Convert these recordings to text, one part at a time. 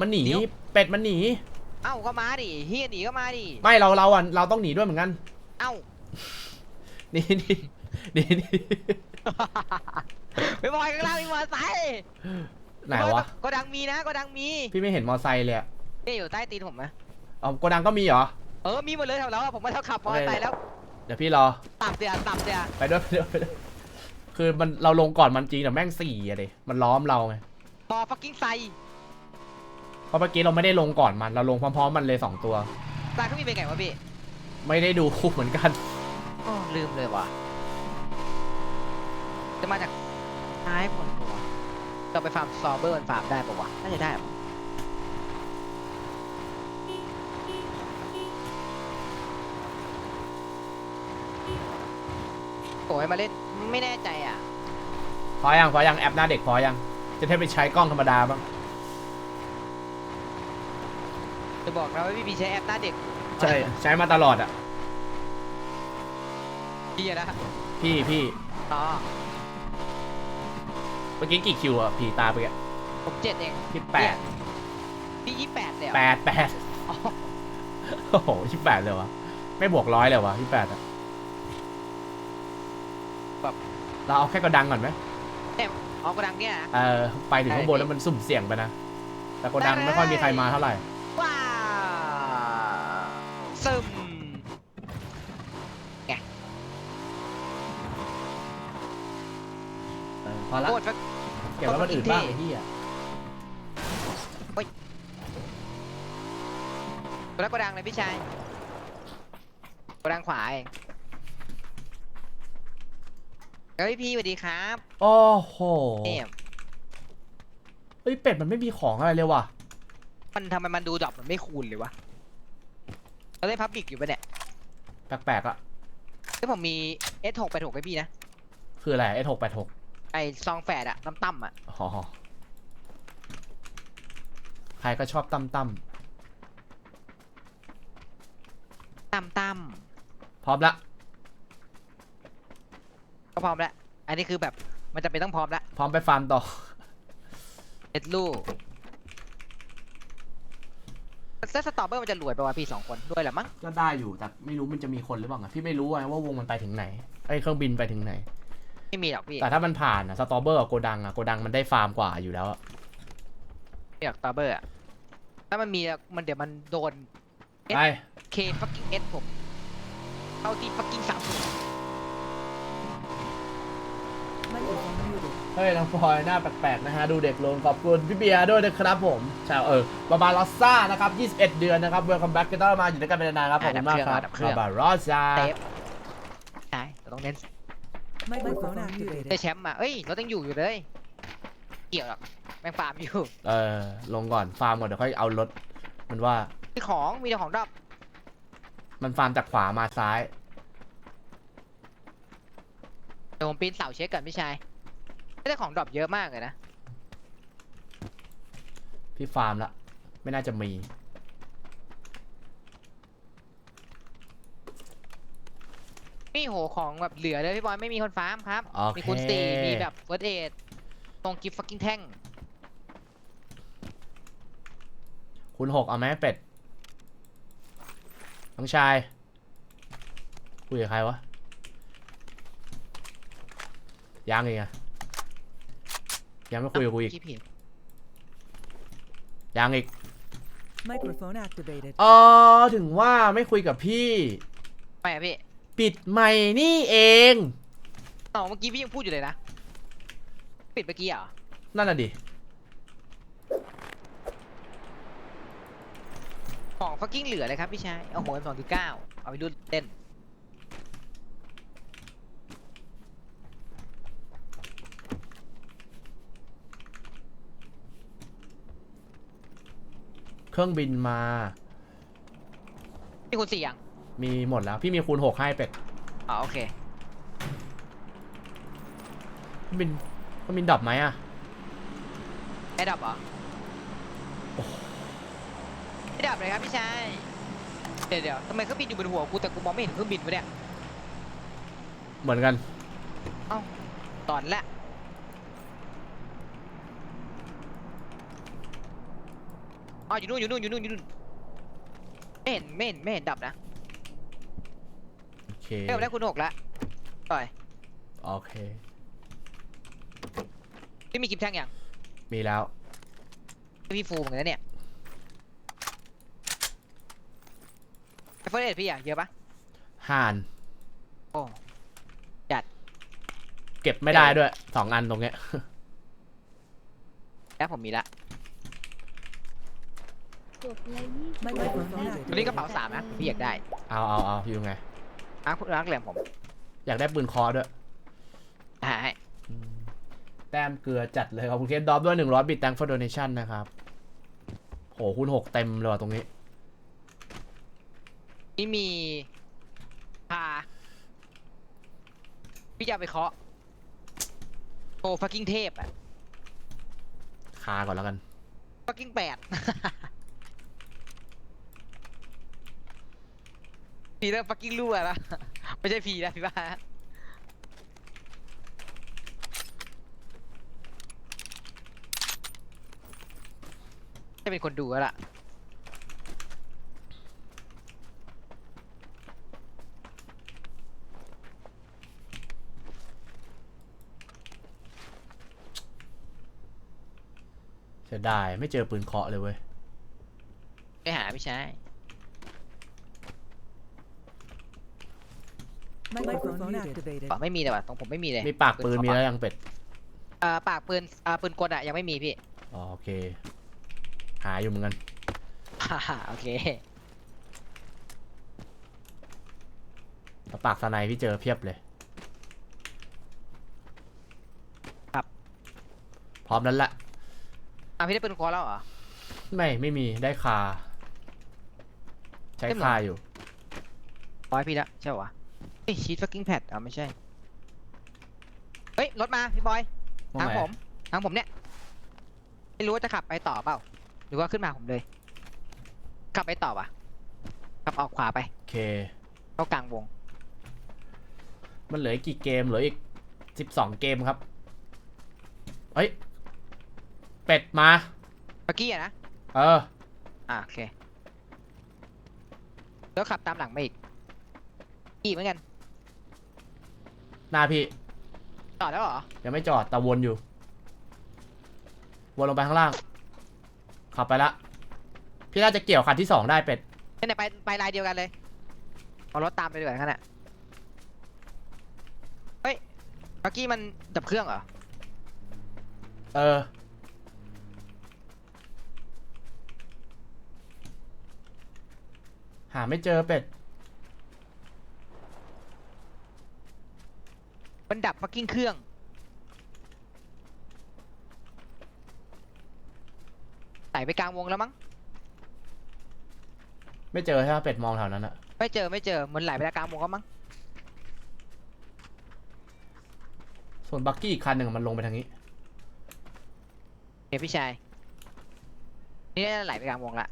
มันหนีเดี๋ยวเป็ดมันหนี เอ้าก็มาดิเฮียหนีก็มาดิไม่เราเราอะเราต้องหนีด้วยเหมือนกัน เอ้าหนี่นี่นี่นี่ไปบอยข้างล่างมีมอเตอร์ไซค์ไหนวะโกดังมีนะโกดังมีพี่ไม่เห็นมอไซค์เลยอะนี่อยู่ใต้ตีนผมนะเอาโกดังก็มีเหรอ เออมีหมดเลยแถวแล้วอะผมมาเท่าขับมอเตอร์ไซค์แล้ว เดี๋ยวพี่รอต่ำเสียต่ำเสียไปด้วยไปด้วยไปด้วยคือมันเราลงก่อนมันจริงแต่แม่งสี่อะดิมันล้อมเราไงพอฟักกิ้งไซ เพราะเมื่อกี้เราไม่ได้ลงก่อนมัน เราลงพร้อมๆมันเลยสองตัว ตายเขามีเป็นไงวะพี่ไม่ได้ดูเหมือนกันอ้อลืมเลยว่ะ จะมาจากท้ายผลตัวเราไปฟาร์มซอเบอร์มันฟาร์มได้ปะวะ น่าจะได้ปะโอ้ยมาเล่นไม่แน่ใจอะ พอยังพอยังแอปหน้าเด็กพอยัง จะได้ไปใช้กล้องธรรมดาบ้าง จะบอกนะว่าพี่พีใช้แอปหน้าเด็กใช่ใช้มาตลอดอะ พี่อะนะพี่พี่อ๋อเมื่อกี้กี่คิวอะพี่ตาไปอะผมเจ็ดเองพี่แปดพี่ยี่แปดเลยเหรอแปดแปดอ๋อโอ้โหยี่แปดเลยวะไม่บวกร้อยเลยวะยี่แปดอะแบบเราเอาแค่กระดังก่อนไหมเนี่ยอ๋อกระดังเนี่ยนะ เออไปถึงข้างบนแล้วมันสุ่มเสี่ยงไปนะแต่กระดังไม่ค่อยมีใครมาเท่าไหร่ ว้าว ซึมเออพอละโคตรฟักเก็บไว้วันอื่นบ้างเท่ไอ้ที่อะแล้วกระดังเลยพี่ชายกระดังขวาเองเฮ้ยพี่สวัสดีครับโอ้โหเนี่ยเฮ้ยเป็ดมันไม่มีของอะไรเลยว่ะมันทำไมมันดูดรอปมันไม่คูณเลยวะ เราได้พับบิกอยู่ปะเนี่ยแปลกๆอะถ้าผมมี S6 ไปถูกให้พี่นะ คืออะไรเอทหกแปดหกไอซองแฝดอะน้ำตั้มอะอ๋อใครก็ชอบตั้มตั้มตั้มตั้มพร้อมละก็พร้อมแล้ว อันนี้คือแบบมันจะเป็นต้องพร้อมแล้วพร้อมไปฟาร์มต่อ เอ็ดลูก เซตสตอเบอร์มันจะรวยไปว่าพี่สองคนด้วยแหละมั้งก็ได้อยู่แต่ไม่รู้มันจะมีคนหรือเปล่าอะพี่ไม่รู้ไงว่าวงมันไปถึงไหนไอ้เครื่องบินไปถึงไหน ไม่มีหรอกพี่แต่ถ้ามันผ่านอะสตอเบอร์กับโกดังอะโกดังมันได้ฟาร์มกว่าอยู่แล้วอะไม่อยากสตอเบอร์อะถ้ามันมีอะมันเดี๋ยวมันโดน เอ๊ะ ไปเคฟักกิ้งเอสผมเข้าที่ฟักกิ้งสาม Microphone muted. เฮ้ยน้องพลอยหน้าแปลกๆนะฮะดูเด็กลงขอบคุณพี่เบียร์ด้วยนะครับผมชาวเออบาบาลอสซ่านะครับ 21 เดือนนะครับเวลคัมแบ็กก็ต้องมาอยู่ด้วยกันเป็นนานๆครับขอบคุณมากครับบาบาลอสซ่าเซฟใช่แต่ต้องเน้น Microphone activated. ได้แชมป์มาเอ้ยเราต้องอยู่อยู่เลย เกี่ยวหรอกแม่งฟาร์มอยู่เออลงก่อนฟาร์มก่อนเดี๋ยวค่อยเอารถ มันว่ามีของมีแต่ของดรอปมันฟาร์มจากขวามาซ้าย เดี๋ยวผมปีนเสาเช็คก่อนพี่ชาย ไม่ได้ของดรอปเยอะมากเลยนะ พี่ฟาร์มละ ไม่น่าจะมี นี่โหของแบบเหลือเลยพี่บอยไม่มีคนฟาร์มครับ โอเค มีคุณสี่มีแบบเฟิร์สเอดตรงกิฟต์ฟักกิ้งแท่งคุณหกเอาไหมเป็ด น้องชาย คุยกับใครวะยังอีกอะ ยังไม่คุยกับกูอีกพี่ผิดยังอีก Microphone activated. อ๋อถึงว่าไม่คุยกับพี่ไม่อะพี่ปิดไม่นี่เองอ๋อเมื่อกี้พี่ยังพูดอยู่เลยนะ ปิดเมื่อกี้เหรอนั่นน่ะดิ ของฟักกิ้งเหลือเลยครับพี่ชาย เอาหัวสองจุดเก้าเอาไปดูเล่น เครื่องบินมา พี่คุณสี่ยังมีหมดแล้ว พี่มีคูณหกให้เป็ดอ๋อโอเคเครื่องบินเครื่องบินดับไหมอะไม่ดับเหรอไม่ดับเลยครับพี่ชายเดี๋ยวเดี๋ยวทำไมเครื่องบินอยู่บนหัวกูแต่กูมองไม่เห็นเครื่องบินวะเนี่ยเหมือนกัน ตอนละ อ๋ออยู่นู่นอยู่นู่นอยู่นู่นอยู่นู่นไม่เห็นไม่เห็นไม่เห็นดับนะโอเคเริ่มได้คุณหกแล้วปล่อยโอเคพี่มีกิฟต์แท่งยังมีแล้วพี่ฟูเหมือนกันนะเนี่ยไอเฟิร์สเอ็ดพี่อะเยอะปะห่านโอ้เก็บไม่ได้ด้วยสองอันตรงเนี้ยแล้วผมมีละ กดไลค์ยี่สิบ Microphone ตัวนี้กระเป๋าสามนะพี่อยากได้เอาเอาเอาอยู่ไงอาร์คอาร์คเหลี่ยมผมอยากได้ปืนคอด้วยหาให้อืมแต้มเกลือจัดเลยขอบคุณเคสดอปด้วยหนึ่งร้อยบิต thank for donation นะครับโหคูณหกเต็มเลยว่ะตรงนี้ นี่มีพาพี่จะเอาไปเคาะโอ้ฟักกิ้งเทพอะคาก่อนแล้วกันฟักกิ้งแปด พีเริ่มฟักกิ้งรั่วแล้วไม่ใช่พีแล้วพี่บ้าจะเป็นคนดูแล้วล่ะเสียดายไม่เจอปืนเคาะเลยเว้ย ไปหาพี่ชาย Microphone activated. อ๋อไม่มีเลยว่ะตรงผมไม่มีเลยมีปากปืนมีแล้วยังเป็ดเอ่อปากปืนอ่าปืนกลอะยังไม่มีพี่ อ๋อโอเค หาอยู่เหมือนกันฮ่าโอเคแต่ปากสไนพี่เจอเพียบเลยครับ พร้อมนั้นแหละอะพี่ได้ปืนกลแล้วเหรอ ไม่ไม่มีได้คา ใช้ได้หมดคาอยู่ ร้อยพี่ละใช่ปะวะเฮ้ย ชีทฟักกิ้งแพดอะไม่ใช่ เฮ้ยรถมาพี่บอยว่าทางไงผม ทางผมเนี่ย ไม่รู้ว่าจะขับไปต่อเปล่า หรือว่าขึ้นมาผมเลย ขับไปต่อปะขับออกขวาไปโอเค เข้ากลางวง มันเหลืออีกกี่เกมเหลืออีกสิบสองเกมครับ เฮ้ย เป็ดมา เมื่อกี้อะนะ เออ อะโอเค แล้วขับตามหลังมาอีก อีกเหมือนกัน หน้าพี่ต่อแล้วเหรอ ยังไม่จอดแต่วนอยู่ วนลงไปข้างล่าง ขับไปละ พี่น่าจะเกี่ยวคันที่สองได้เป็ดไหนๆไปไปลายเดียวกันเลย เอารถตามไปด้วยกันน่ะเฮ้ยเมื่อกี้มันดับเครื่องเหรอ เออ หาไม่เจอเป็ด มันดับฟักกิ้งเครื่องไต่ไปกลางวงแล้วมั้ง ไม่เจอใช่ไหมเป็ดมองแถวนั้นอะไม่เจอไม่เจอ มันไหลไปกลางวงแล้วมั้ง ส่วนบักกี้อีกคันหนึ่งอะมันลงไปทางนี้เฮ้ยพี่ชาย นี่น่าจะไหลไปกลางวงละ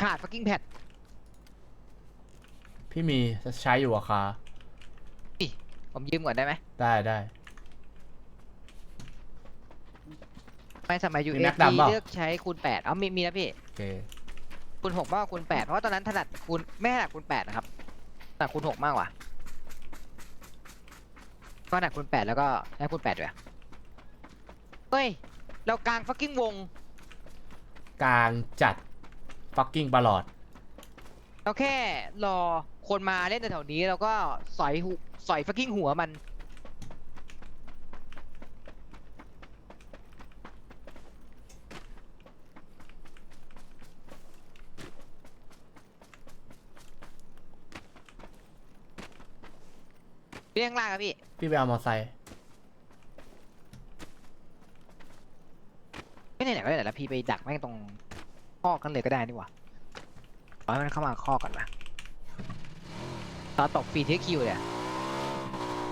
ขาดฟักกิ้งแพด พี่มีจะใช้อยู่อะคาผมยืมก่อนได้ไหมได้ได้ ไม่สมัยยูมีเอแม็กฟีดำเปล่า เลือกใช้คูณแปดอ๋อมีมีแล้วพี่โอเคคูณหกมากกว่าคูณแปดเพราะว่าตอนนั้นถนัดคูณไม่ถนัดคูณแปดนะครับถนัดคูณหกมากกว่าก็ถนัดคูณแปดแล้วก็ใช้คูณแปดด้วยเฮ้ยเรากลางฟักกิ้งวง กลางจัด fucking บาลอดเราแค่รอ คนมาเล่นแถวๆนี้แล้วก็สอยหูสอยฟักกิ้งหัวมันเรียงล่างครับพี่ พี่ไปเอามอไซค์ไม่ไหนๆก็ได้แล้วพี่ไปดักแม่งตรงข้อกันเลยก็ได้นี่หว่าเอาให้มันเข้ามาข้อก่อนมา ตอนตกฟรีเทคคิวเนี่ย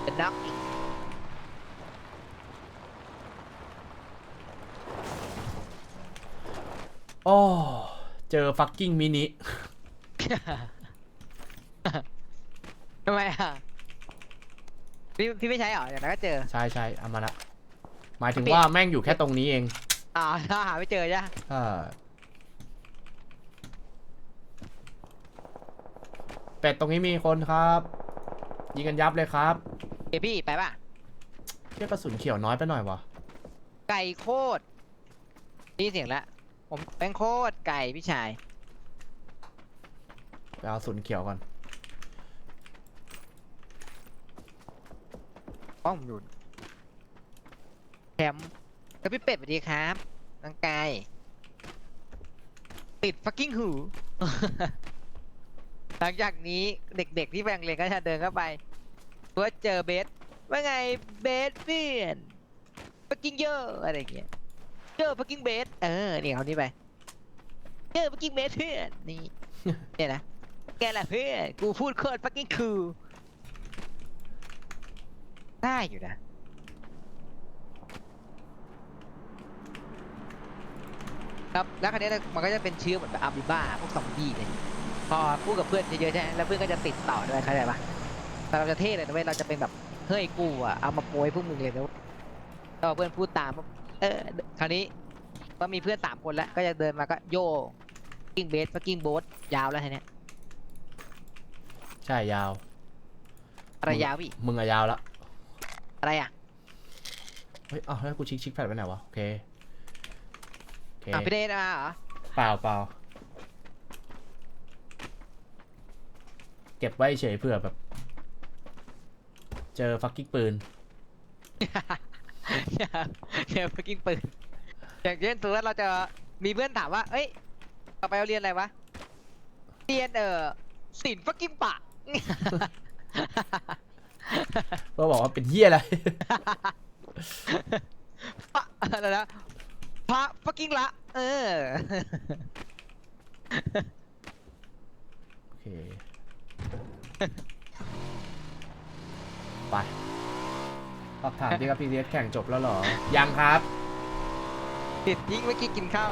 เป็นนักอีกโอ้เจอ fucking มินิ ทำไมอะพี่พี่ไม่ใช้เหรออย่างนั้นก็เจอ ใช่ใช่เอามาละ หมายถึงพี่ว่าแม่งอยู่แค่ตรงนี้เอง อ่าถ้าหาไม่เจอจ้ะใช่ เป็ดตรงนี้มีคนครับ ยิงกันยับเลยครับเอยพี่ไปป่ะเรียกกระสุนเขียวน้อยไปหน่อยวะไก่โคตรนี่เสียงละ ผมเป็นโคตรไก่พี่ชาย ไปเอากระสุนเขียวก่อน ป้องหยุดแถมกับพี่เป็ดสวัสดีครับน้องไก่ติด fucking หู หลังจากนี้เด็กๆที่แบ่งเรียนก็จะเดินเข้าไปเพื่อเจอเบสว่าไงเบสเพื่อน fucking เยอะอะไรอย่างเงี้ยเจอ fucking เบสเออนี่เอานี้ไปเจอ fucking เบสเพื่อนนี่เนี่ยนะแกแหละเพื่อนกูพูดโคตร fucking cool ได้อยู่นะครับแล้วคราวนี้มันก็จะเป็นเชื้อเหมือนแบบอาบิบ้าพวกซอมบี้เลย พอพูดกับเพื่อนเยอะๆใช่ไหมแล้วเพื่อนก็จะติดต่อด้วยเข้าใจปะแต่เราจะเท่เลยนะเว้ยเราจะเป็นแบบเฮ้ยกูอะเอามาโปรยพวกมึงเลยนะก็เพื่อนพูดตามปุ๊บเออคราวนี้ก็มีเพื่อนสามคนแล้วก็จะเดินมาก็โยกิ้งเบสฟักกิ้งโบ๊ทยาวแล้วทีเนี้ยใช่ยาวอะไรยาวพี่มึงอะยาวละอะไรอะเฮ้ยอ้าวแล้วกูชิคชิคแพดไปไหนวะโอเคโอเคอะพี่เดชมาเหรอเปล่าเปล่า เก็บไว้เฉยเผื่อแบบ เจอฟักกิ้งปืนเดี๋ยวฟักกิ้งปืนอย่างเช่นสมมติว่าเราจะมีเพื่อนถามว่า เอ้ยต่อไปเราเรียนอะไรวะ เรียนเออศิลป์ฟักกิ้งปะก็บอกว่าเป็นเฮียอะไรพระอะไรนะพระฟักกิ้งละ เออ โอเค ไปสอบถามดีครับพีเแข่งจบแล้วเหรอ ยังครับติดทิ้งเมื่อกี้กินข้าว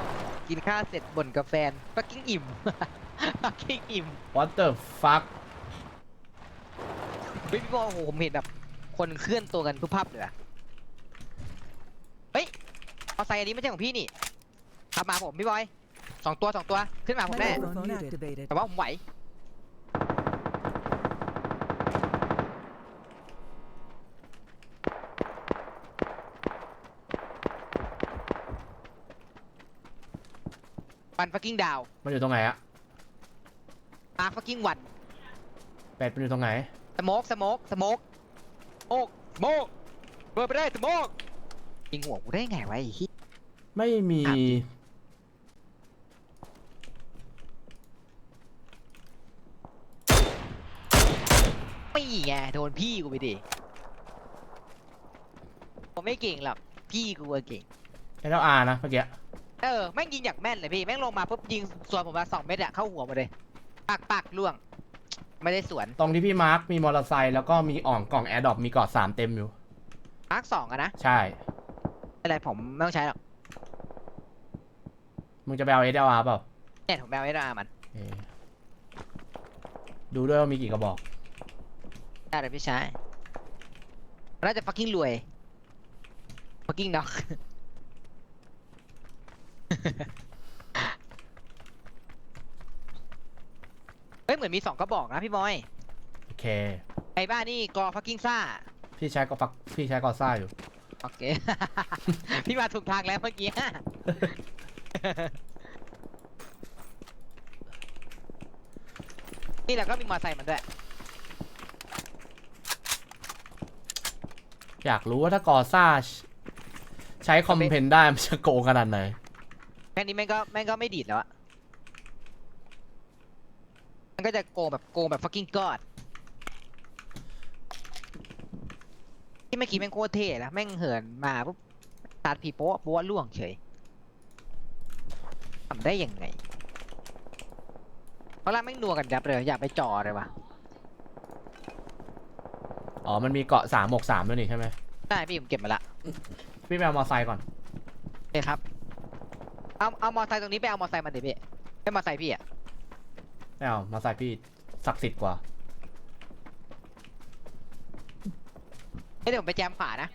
กินข้าวเสร็จบ่นกับแฟนฟักกิ้งอิ่มฟักกิ้งอิ่ม What the fuck เฮ้ยพี่บอลโอ้โหผมเห็นแบบ คนเคลื่อนตัวกันทุกภาพเลยอะเฮ้ยเอาใส่อันนี้ไม่ใช่ของพี่นี่ขับมาผมพี่บอยสองตัวสองตัวขึ้นมาผมแน่ Microphone activated. แต่ว่าผมไหว วันฟักกิ้งดาวมันอยู่ตรงไหนอะอาฟักกิ้งวันเป็ดมันอยู่ตรงไหน สโมกสโมกสโมกโอกสโมกเปิดไปได้สโมกยิงหัวกูได้ไงวะไอ้เหี้ยไม่มีถามจริงไม่ไงโดนพี่กูไปดิผมไม่เก่งหรอกพี่กูอะเก่งเอลอาร์นะเมื่อกี้ เออแม่งยิงอย่างแม่นเลยพี่แม่งลงมาปุ๊บยิงสวนผมมาสองเม็ดอะเข้าหัวหมาเลยปักปักล่วง ไม่ได้สวนตรงที่พี่มาร์คมีมอเตอร์ไซค์แล้วก็มีอ่องกล่องแอร์ดรอปมีเกาะสามเต็มอยู่ มาร์คสองอะนะใช่ ไม่เป็นไรผมไม่ต้องใช้หรอกมึงจะไปเอาเอลอาร์เปล่าเนี่ยผมแบลไว้รามันเออดูด้วยว่ามีกี่กระบอก ได้เลยพี่ชายน่าจะ fucking รวย fucking น็อก เฮ้ยเหมือนมีสองกระบอกนะพี่บอย โอเค ไอ้บ้านนี่กอ fucking ซ่า พี่ใช้ก็ฟักพี่ใช้กอซ่าอยู่ โอเค พี่มาถูกทางแล้วเมื่อกี้ นี่แหละก็มีมอเตอร์ไซค์มันด้วย อยากรู้ว่าถ้ากอซ่า ใช้คอมเพนได้มันจะโกงขนาดไหน แค่นี้แม่งก็แม่งก็ไม่ดีดแล้วอะมันก็จะโกงแบบโกงแบบ fucking god ที่เมื่อกี้แม่งโคตรเท่นะแม่งเหินมาปุ๊บตัดผีโป๊ะโป๊ะล่วงเฉยทำได้ยังไงเพราะล่าแม่งนัวกันยับเลยอยากไปจ่อเลยว่ะอ๋อ มันมีเกาะสามหมกสามด้วยนี่ใช่ไหมได้พี่ผมเก็บมาละพี่ไปเอามอเตอร์ไซค์ก่อนโอเคครับ เอาเอามอไซค์ตรงนี้ไปเอามอไซค์มาเดี๋ยวพี่ไม่มอไซค์พี่อะไม่เอามอเตอร์ไซค์พี่ศักดิ์สิทธิ์กว่า เอ้ยเดี๋ยวผมไปแจมขวานะ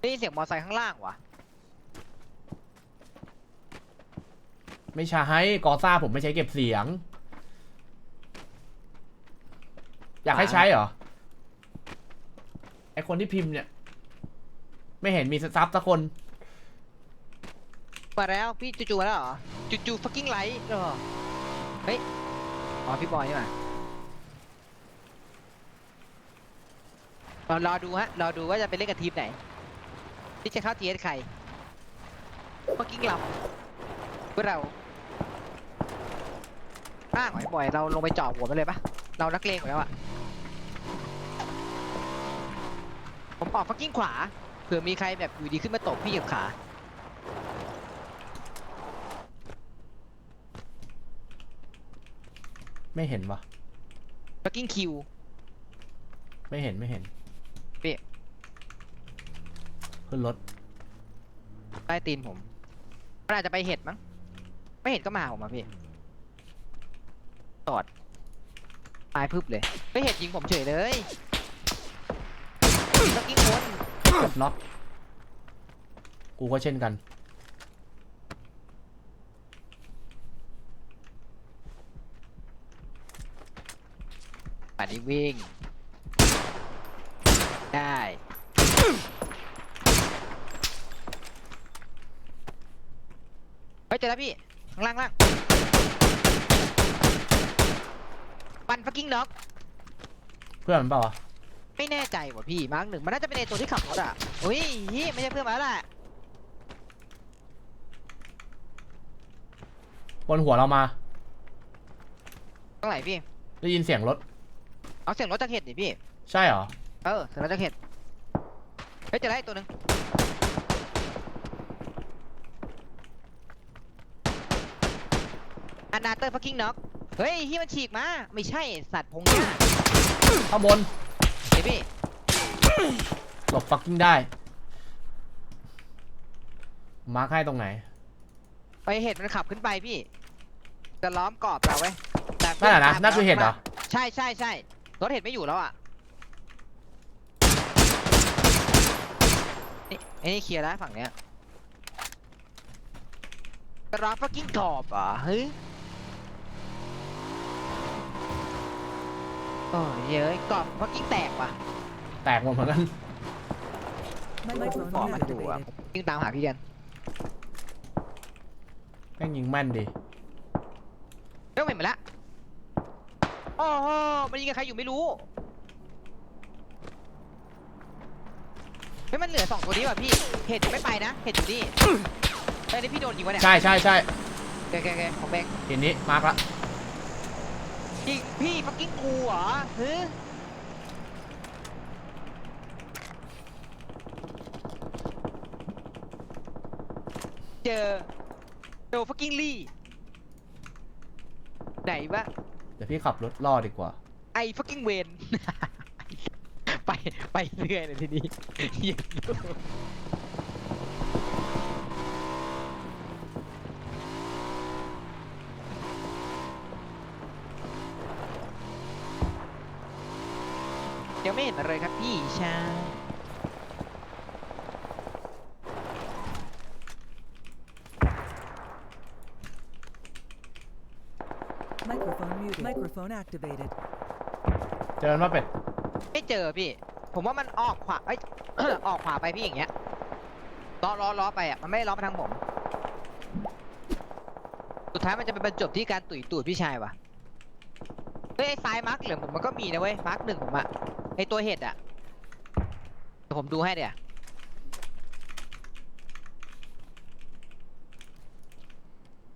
ได้ยินเสียงมอเตอร์ไซค์ข้างล่างวะไม่ใช่กอซ่าผมไม่ใช้เก็บเสียง อยากให้ใช้เหรอ ไอคนที่พิมพ์เนี่ย ไม่เห็นมีซับสักคน มาแล้วพี่จูจูมาแล้วเหรอจูจู fucking light เหรอเฮ้ยอ๋อพี่บอยนี่หว่าเรารอดูฮะรอดูว่าจะไปเล่นกับทีมไหนที่จะเข้าทีเอสใคร fucking ลำพวกเราอ้างหอยบอยเราลงไปเจ่อหัวมันเลยปะเรานักเลงอยู่แล้วอะ ผมออก fucking ขวาเผื่อมีใครแบบอยู่ดีขึ้นมาตบพี่กับขาไม่เห็นวะ fucking kill ไม่เห็นไม่เห็นพี่ขึ้นรถใต้ตีนผมมันอาจจะไปเห็ดมั้งไม่เห็นก็มาหาผมมาพี่ตอดตายพึบเลยไม่เห็นยิงผมเฉยเลย สักกิ้งคนกดน็อกกูก็เช่นกัน ป่านนี้วิ่ง ได้เฮ้ยเจอแล้วพี่ ข้างล่างล่างปันฟักกิ้งน็อกเพื่อนมันเปล่าวะ ไม่แน่ใจว่ะพี่มาร์กหนึ่งมันน่าจะเป็นไอตัวที่ขับรถอะอุ้ยฮีไม่ใช่เพื่อนมาแล้วแหละบนหัวเรามาตรงไหนพี่ได้ยินเสียงรถ เอาเสียงรถจากเห็ดดิพี่ ใช่เหรอ เออเสียงรถจากเห็ดเฮ้ยเจอแล้วไอ้ตัวหนึ่งอันนาเตอร์ฟักกิ้งน็อกเฮ้ยที่มันฉีกมา ไม่ใช่สัตว์พงหญ้าข้างบนเฮ้ย พี่หลบฟักกิ้งได้ มาร์คให้ตรงไหน ไปเห็ดมันขับขึ้นไปพี่ จะล้อมกรอบเราไว้แต่นั่นแหละนะตามนั่นคือเห็ดเหรอ ใช่ใช่ใช่รถเห็ดไม่อยู่แล้วอะนี่ไอ้นี่เคลียร์แล้วฝั่งเนี้ยจะล้อมฟักกิ้งกรอบอะเฮ้ย โอ้ยเย้ยกรอบฟักกิ้งแตกว่ะแตกหมดเหมือนกันกรอบ Microphone มันอยู่อะ activated. วิ่งตามหาพี่กันแม่งยิงแม่นดิเริ่มเห็นมาแล้วโอ้โหมันยิงกับใครอยู่ไม่รู้เฮ้ยมันเหลือสองตัวนี้ว่ะพี่เห็ดยังไม่ไปนะเห็ดอยู่นี่เอ้ยนี่พี่โดนยิงวะเนี่ยใช่ใช่ใช่แกแกแกของแบงค์ทีนี้มาร์คละ ยิงพี่ฟักกิ้งกูเหรอเฮ้ยเจอเจอฟักกิ้งลี่ ไหนวะเดี๋ยวพี่ขับรถล่อดีกว่า ไอ้ฟักกิ้งเวน ไป ไปเรื่อยเลยทีนี้เหี้ยยั งไม่เห็นอะไรครับพี่ชาย Microphone muted. Microphone activated. เจอมาเป็ดไม่เจอพี่ ผมว่ามันออกขวาเอ้ย ออกขวาไปพี่อย่างเงี้ยล้อล้อล้อไปอะมันไม่ได้ล้อมาทางผม สุดท้ายมันจะไปบรรจบที่การตุ๋ยตูดพี่ชายว่ะเฮ้ยไอ้ซ้ายมาร์กเหลืองผมมันก็มีนะเว้ยมาร์กหนึ่งผมอะ ไอตัวเห็ดอะเดี๋ยวผมดูให้เดี๋ยว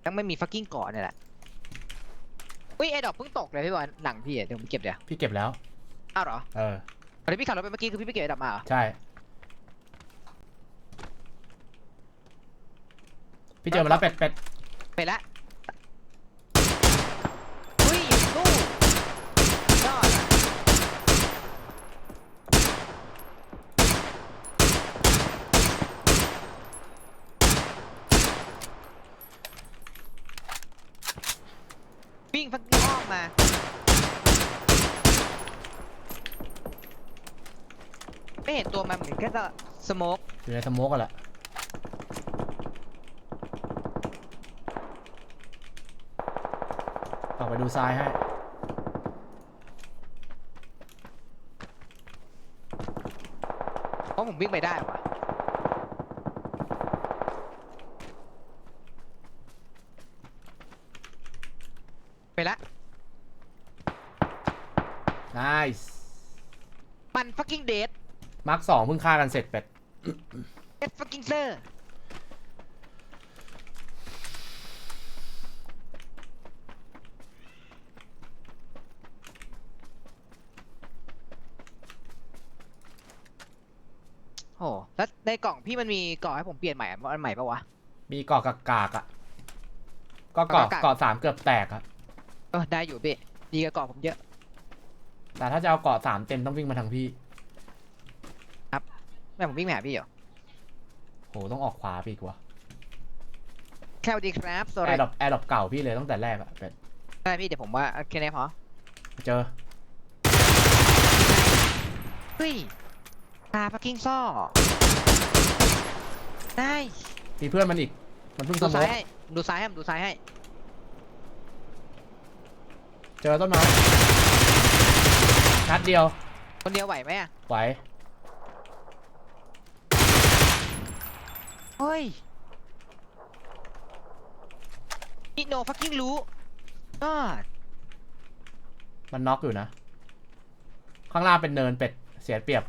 ยังไม่มีฟักกิ้งเกาะเนี่ยแหละอุ้ยไอดอกเพิ่งตกเลยพี่บอลหลังพี่อะเดี๋ยวผมเก็บเดี๋ยวพี่เก็บแล้ว อ้าวเหรอเออ ตอนที่พี่ขับรถไปเมื่อกี้คือพี่ไม่เก็บไอดอกมาเหรอใช่ พี่เจอมาแล้วเป็ดเป็ดไปละอุ้ยตู้ยอดอะวิ่งฟักกิ้งอ้อมมา ไม่เห็นตัวมันเหมือนแค่สโมกอยู่ในสโมกกันแหละออกไปดูซ้ายให้เพราะผมวิ่งไปได้ว่ะไปละ nice มัน fucking dead มาร์คสองเพิ่งฆ่ากันเสร็จเป็ด dead fucking sir โอ้แล้วในกล่องพี่มันมีกล่องให้ผมเปลี่ยนใหม่อะอันใหม่ปะวะ มีเกาะกากากๆอะก็เกาะกากาก เกาะสามเกือบแตกอะเออได้อยู่พี่ดีกับกล่องผมเยอะ แต่ถ้าจะเอาเกาะสามเต็มต้องวิ่งมาทางพี่ แม่ผมวิ่งไปหาพี่เหรอโหต้องออกขวาไปอีกว่ะแค่สวัสดีครับแอ sorry ร์ดรอปแอร์ดรอปเก่าพี่เลยตั้งแต่แรกอะเป็ดได้พี่เดี๋ยวผมว่าแค่นี้พอเจอเฮ้ยตา fucking ซ่อได้มีเพื่อนมันอีก มันเพิ่งสดูโมซ้ายกให้ดูซ้ายให้ดูซ้ายให้เจอต้นไม้นัดเดียวคนเดียวไหวไหมอะไหว ฮ้ยนี่ no fucking รู้ก็มันน็อกอยู่นะ ข้างล่างเป็นเนินเป็ดเสียเปรียบ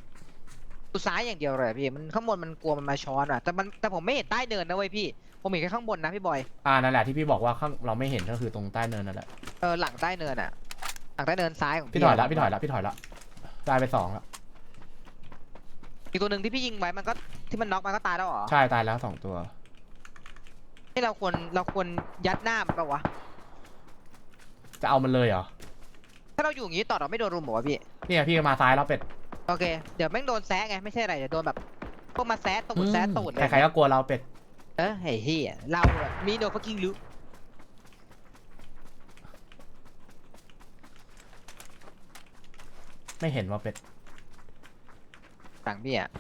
ดูซ้ายอย่างเดียวเลยพี่ มันข้างบนมันกลัวมันมาช้อนอะ แต่มันแต่ผมไม่เห็นใต้เนินนะเว้ยพี่ ผมเห็นแค่ข้างบนนะพี่บอย อ่านั่นแหละที่พี่บอกว่าข้างเราไม่เห็นก็คือตรงใต้เนินนั่นแหละเออหลังใต้เนินอะ หลังใต้เนินซ้ายของพี่ถอยละพี่ถอยละพี่ถอยละได้ไปสองละอีกตัวหนึ่งที่พี่ยิงไว้มันก็ ที่มันน็อกมันก็ตายแล้วเหรอใช่ตายแล้วสองตัว ที่เราควรเราควรยัดหน้ามันปะวะ จะเอามันเลยเหรอ ถ้าเราอยู่อย่างนี้ต่อเราไม่โดนรุมเหรอวะพี่ เนี่ยพี่มาซ้ายแล้วเป็ดโอเค เดี๋ยวแม่งโดนแซะไงไม่ใช่อะไรเดี๋ยวโดนแบบพวกมาแซะตูดแซะตูดเลยใครๆก็กลัวเราเป็ด เออเฮ้ยเฮียเราอะมีโนฟักกิ้งรู้ไม่เห็นว่าเป็ด ต่างพี่อะ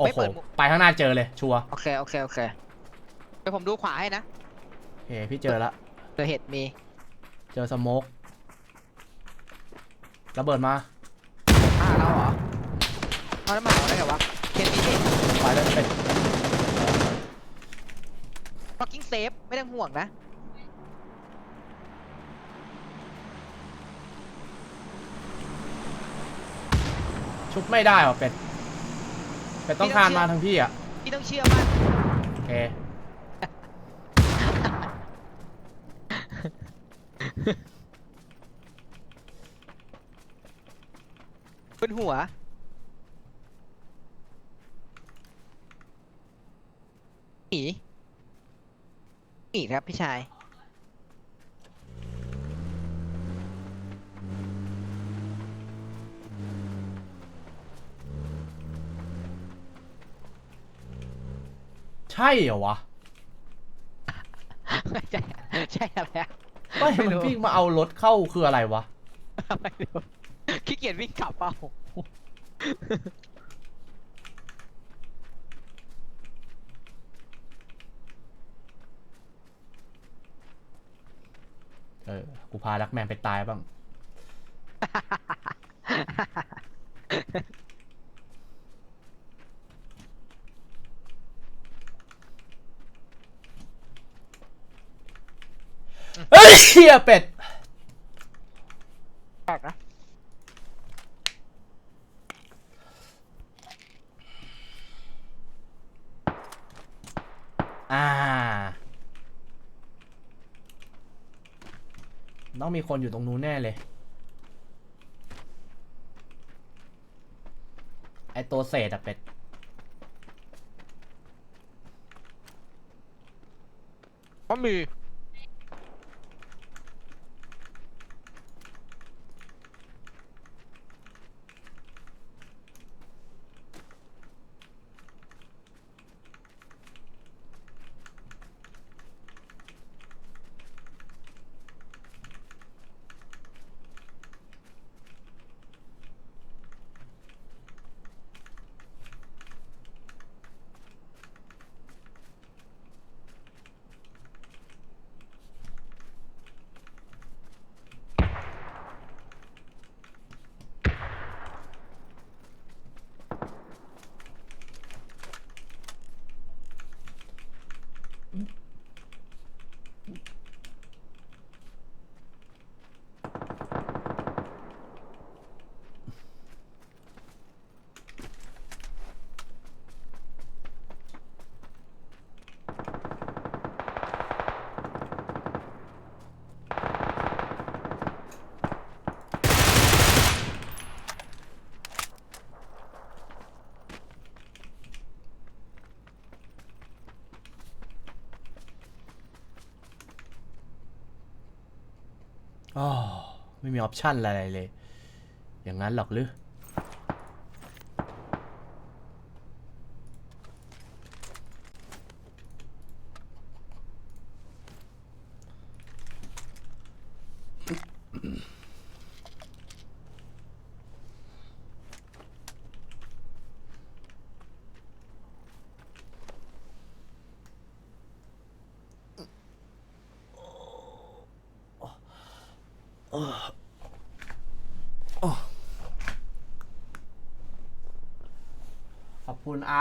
โอ้ไม่โหเปิดมุม ไปข้างหน้าเจอเลยชัวร์โอเคโอเคโอเคเดี๋ยวผมดูขวาให้นะโอเคพี่เจอละเดี๋ยวเห็ดมีเจอสโมกระเบิดมาอ่าเราเหรอเอาแล้วมาเอาได้ไงวะเห็ดมีพี่ ไปเลยเป็ดฟักกิ้งเซฟไม่ต้องห่วงนะ ชุบไม่ได้หรอเป็ด เป็ดต้องคานมาทางพี่อะพี่ต้องเชื่อมั่นโอเคบนหัว หนี หนีครับพี่ชาย ช่เหรอวะใช่ใช่อะไรอะไม่ไม่มันรู้พี่มาเอารถเข้าคืออะไรวะ ไม่รู้ขี้เกียจวิ่งกลับเปล่าเออ กูพาดักแมนไปตายบ้าง เฮ้ยเฮียเป็ดแปลกนะอ่า ต้องมีคนอยู่ตรงนู้นแน่เลย ไอตัวเศษอะเป็ดก็มี อ๋อไม่มีออปชั่นอะไรเลย อย่างนั้นหรอกหรือ ขอบคุณอา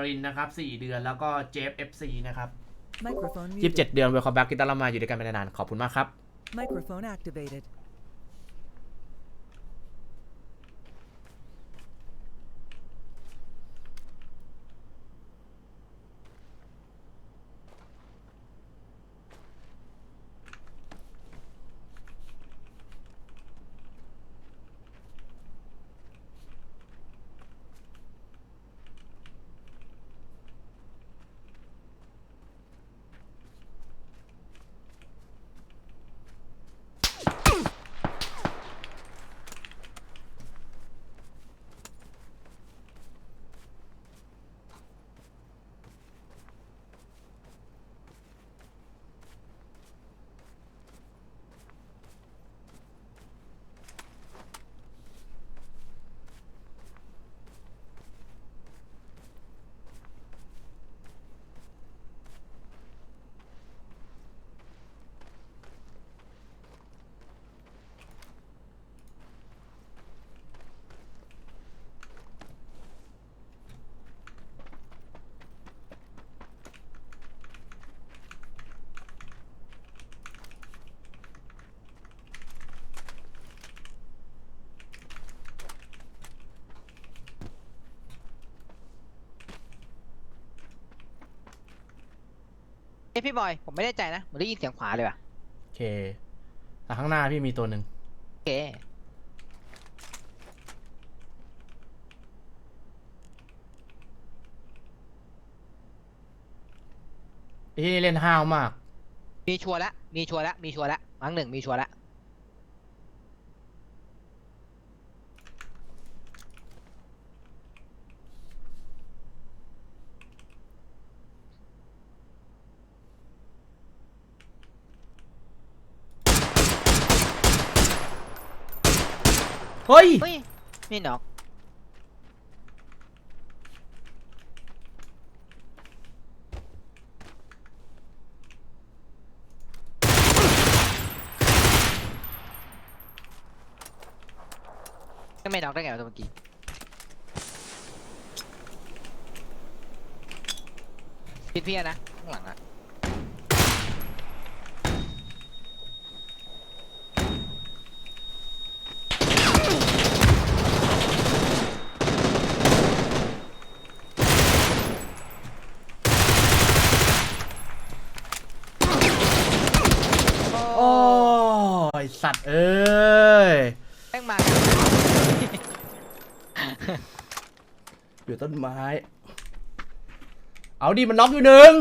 ร์ตสักการินนะครับ4เดือนแล้วก็เจฟเอฟซีนะครับ Microphone 27 muted. เดือนเวลคัมแบ็กกิตาร์มาอยู่ด้วยกันเป็นนานๆขอบคุณมากครับ Microphone activated. เอ้ยพี่บอย ผมไม่แน่ใจนะผมได้ยินเสียงขวาเลยว่ะโอเคแต่ข้างหน้าพี่มีตัวหนึ่งโอเคไอ้ที่นี่เล่นห้าวมาก มีชัวร์ละมีชัวร์ละมีชัวร์ละมั้งหนึ่งมีชัวร์ละ เฮ้ย เฮ้ยไม่หนอกไม่หนอกได้ไงวะตัวเมื่อกี้พิดเพี้ยนะข้างหลังอะ โอ้ย สัตว์เอ้ยแม่งมา อยู่ต้นไม้ เอาดิมันน็อกอยู่หนึ่ง